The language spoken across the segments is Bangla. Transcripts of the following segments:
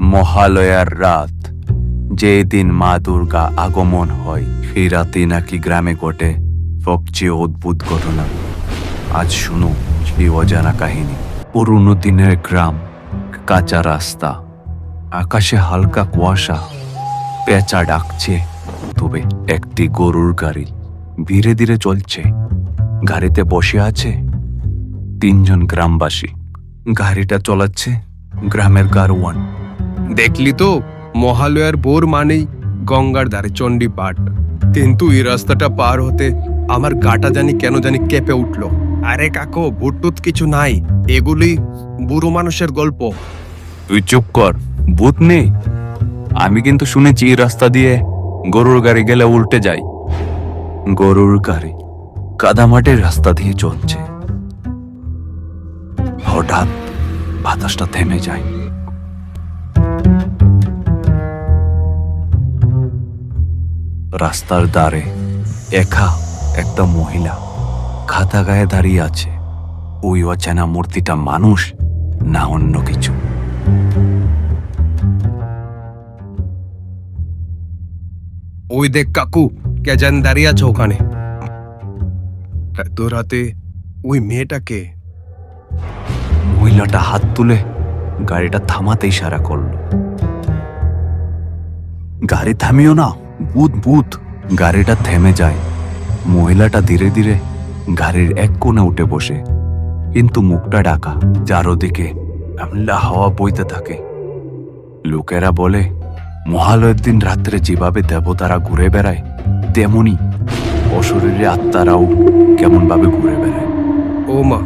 মহালয়ার রাত যে দিন মা দুর্গা আগমন হয় সেই রাতে নাকি গ্রামে ঘটে, সবচেয়ে অদ্ভুত ঘটনা। আজ শুনো সেই অজানা কাহিনী। পুরনো দিনের গ্রাম, কাঁচা রাস্তা, আকাশে হালকা কুয়াশা, পেঁচা ডাকছে, তবে একটি গরুর গাড়ি ধীরে ধীরে চলছে। গাড়িতে বসে আছে তিনজন গ্রামবাসী। গাড়িটা চলাচ্ছে গ্রামের গারোয়ান। দেখলি তো, মহালয়ার বোর মানেই গঙ্গার ধারে চণ্ডী পাঠ। কিন্তু এই রাস্তাটা পার হতে আমার গাটা জানি কেন জানি কেঁপে উঠল। আরে কাকো ভুটটুত কিছু নাই, এগুলি বুড়ো মানুষের গল্প। তুই চুপ কর ভূত নেই। আমি কিন্তু শুনেছি এই রাস্তা দিয়ে গরুর গাড়ি গেলে উল্টে যায়। গরুর গাড়ি কাদামাটির রাস্তা দিয়ে চলছে। হঠাৎ বাতাসটা থেমে যায়। রাস্তার ধারে একা একটা মহিলা খাতা গায়ে দাঁড়িয়ে আছে। ওই অচেনা মূর্তিটা মানুষ না অন্য কিছু। ওই দেখ কাকু কে যেন দাঁড়িয়ে আছে ওখানে। এত রাতে ওই মেয়েটাকে মহিলাটা হাত তুলে গাড়িটা থামাতে ইশারা করল। গাড়ি থামিও না। বুধ বুধ গাড়িটা থেমে যায়। মহিলাটা ধীরে ধীরে গাড়ির এক কোণে উঠে বসে। কিন্তু মুখটা ডাকা চারোদিকে আমলা হাওয়া বইতে থাকে। লোকেরা বলে মহালয়ের দিন রাত্রে যেভাবে দেবতারা ঘুরে বেড়ায় তেমনি অশরীরে আত্মারাও কেমন ভাবে ঘুরে বেড়ায়। ও মা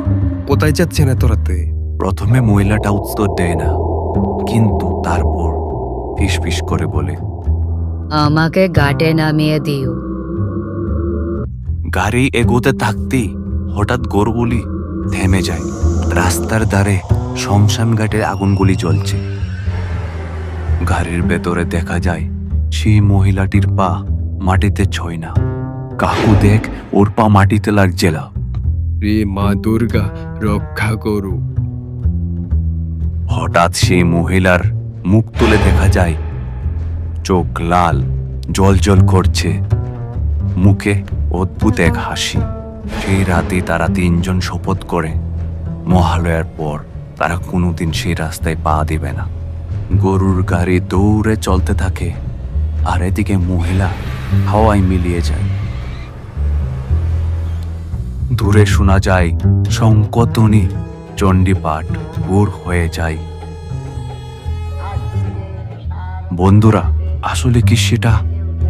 কোথায় যাচ্ছেন এত রাতে? প্রথমে মহিলাটা উত্তর দেয় না কিন্তু তারপর ফিস ফিস করে বলে আমাকে ঘাটে নামিয়ে দিও। গাড়ি এগোতে থাকতেই হঠাৎ গরুগুলি থেমে যায়। রাস্তার ধারে শমশান ঘাটের আগুনগুলি জ্বলছে। গাড়ির ভেতরে দেখা যায় সেই মহিলাটির পা মাটিতে ছয় না। কাকু দেখ ওর পা মাটিতে লাগছে না। রে মা দুর্গা রক্ষা করু। হঠাৎ সেই মহিলার মুখ তুলে দেখা যায় চোখ লাল, জল জল করছে। মুখে অদ্ভুত এক হাসি। সেই রাতে তারা তিনজন শপথ করে। মহালয়ার পর তারা কোনোদিন সেই রাস্তায় পা দেবে না। গরুর গাড়ি দৌড়ে চলতে থাকে। আর এদিকে মহিলা হাওয়ায় মিলিয়ে যায়। দূরে শোনা যায় শঙ্কতনী চণ্ডীপাঠ ভোর হয়ে যায়। বন্ধুরা আসলে কি সেটা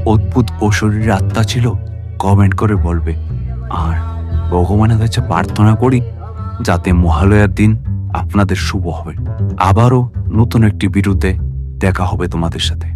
অদ্ভুত ও শরীরের আত্মা ছিল? কমেন্ট করে বলবে। আর ভগবানের কাছে প্রার্থনা করি, যাতে মহালয়ার দিন আপনাদের শুভ হবে। আবারও নতুন একটি বিরুদ্ধে দেখা হবে তোমাদের সাথে।